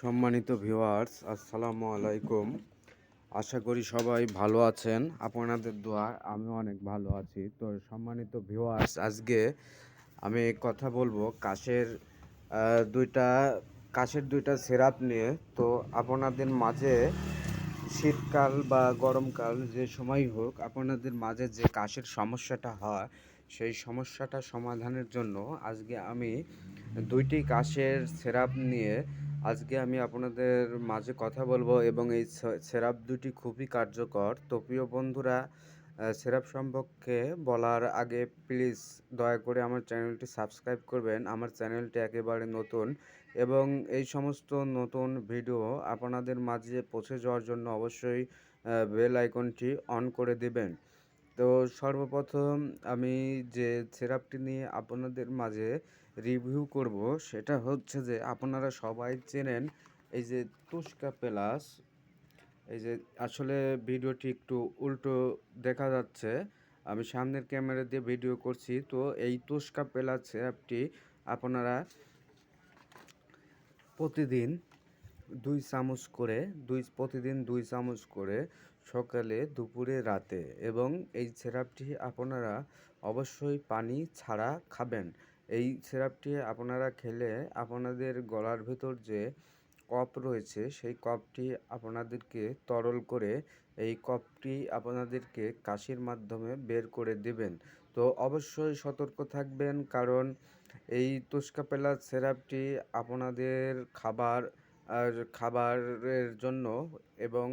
সম্মানিত ভিউয়ার্স আসসালামু আলাইকুম। আশা করি সবাই ভালো আছেন। আপনাদের দোয়া আমি অনেক ভালো আছি। তো সম্মানিত ভিউয়ার্স আজকে আমি কথা বলব কাশের দুইটা কাশের দুইটা সিরাপ নিয়ে। তো আপনাদের মাঝে শীতকাল বা গরমকাল যে সময় হোক, আপনাদের মাঝে যে কাশের সমস্যাটা হয়, সেই সমস্যাটা সমাধানের জন্য আজকে আমি দুইটি কাশের সিরাপ নিয়ে আজকে আমি আপনাদের মাঝে কথা বলব এবং এই সিরাপ দুটি খুবই কার্যকর। তো প্রিয় বন্ধুরা সিরাপ সম্পর্কে বলার আগে প্লিজ দয়া করে আমার চ্যানেলটি সাবস্ক্রাইব করবেন। আমার চ্যানেলটি একেবারে নতুন এবং এই সমস্ত নতুন ভিডিও আপনাদের মাঝে পৌঁছে যাওয়ার জন্য অবশ্যই বেল আইকনটি অন করে দেবেন। তো সর্বপ্রথম আমি যে সিরাপটি নিয়ে আপনাদের মাঝে রিভিউ করব, সেটা হচ্ছে যে আপনারা সবাই চেনেন এই যে তুস্কা প্লাস। এই যে আসলে ভিডিওটি একটু উল্টো দেখা যাচ্ছে। আমি সামনের ক্যামেরা দিয়ে ভিডিও করছি। তো এই তুস্কা প্লাস সিরাপটি আপনারা প্রতিদিন দুই চামচ করে, দুই, প্রতিদিন দুই চামচ করে সকালে, দুপুরে, রাতে এবং এই সিরাপটি আপনারা অবশ্যই পানি ছাড়া খাবেন। এই সিরাপটি আপনারা খেলে আপনাদের গলার ভেতর যে কফ রয়েছে, সেই কফটি আপনাদেরকে তরল করে এই কপটি আপনাদেরকে কাশির মাধ্যমে বের করে দেবেন। তো অবশ্যই সতর্ক থাকবেন, কারণ এই তুস্কা প্লাস সিরাপটি আপনাদের খাবার আর খাবারের জন্য এবং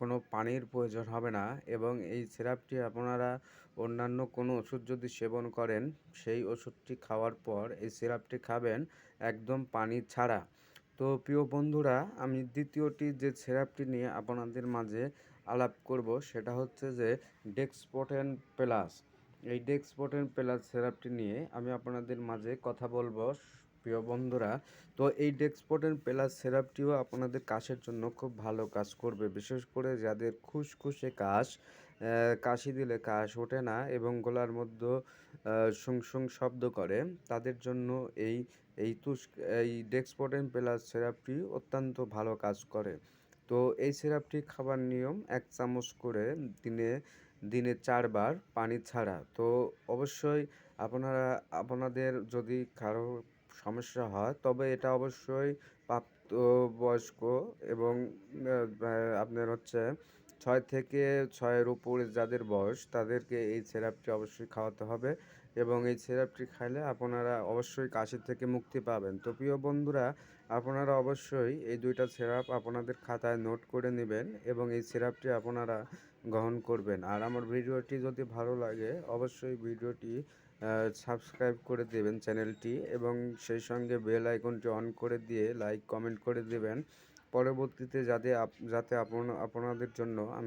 কোনো পানির প্রয়োজন হবে না এবং এই সিরাপটি আপনারা অন্যান্য কোনো ওষুধ যদি সেবন করেন, সেই ওষুধটি খাওয়ার পর এই সিরাপটি খাবেন একদম পানি ছাড়া। তো প্রিয় বন্ধুরা, আমি দ্বিতীয়টি যে সিরাপটি নিয়ে আপনাদের মাঝে আলাপ করব, সেটা হচ্ছে যে ডেক্সপোটেন প্লাস এই ডেক্সপোটেন প্লাস সেরাপটি নিয়ে আমি আপনাদের মাঝে কথা বলব, প্রিয় বন্ধুরা। তো এই ডেক্সপোটেন প্লাস সেরাপটিও আপনাদের কাশের জন্য খুব ভালো কাজ করবে। বিশেষ করে যাদের খুশখুশে কাশ কাশি দিলে কাশ ওঠে না এবং গলার মধ্যে সুং সুং শব্দ করে, তাদের জন্য এই এই তুষ, এই ডেক্সপোটেন প্লাস সেরাপটি অত্যন্ত ভালো কাজ করে। তো এই সিরাপটি খাবার নিয়ম, এক চামচ করে দিনে দিনে চারবার পানি ছাড়া। তো অবশ্যই আপনারা, আপনাদের যদি কারও সমস্যা হয়, তবে এটা অবশ্যই প্রাপ্ত বয়স্ক এবং আপনার হচ্ছে ছয় থেকে ছয়ের উপরে যাদের বয়স, তাদেরকে এই সিরাপটি অবশ্যই খাওয়াতে হবে। এবং এই সিরাপটি খাইলে আপনারা অবশ্যই কাশি থেকে মুক্তি পাবেন। তো প্রিয় বন্ধুরা, আপনারা অবশ্যই এই দুইটা সিরাপ আপনাদের খাতায় নোট করে নেবেন এবং এই সিরাপটি আপনারা গ্রহণ করবেন। আর আমার ভিডিওটি যদি ভালো লাগে, অবশ্যই ভিডিওটি সাবস্ক্রাইব করে দেবেন চ্যানেলটি এবং সেই সঙ্গে বেল আইকনটি অন করে দিয়ে লাইক, কমেন্ট করে দেবেন। পরবর্তীতে যাতে যাতে আপনাদের জন্য আমি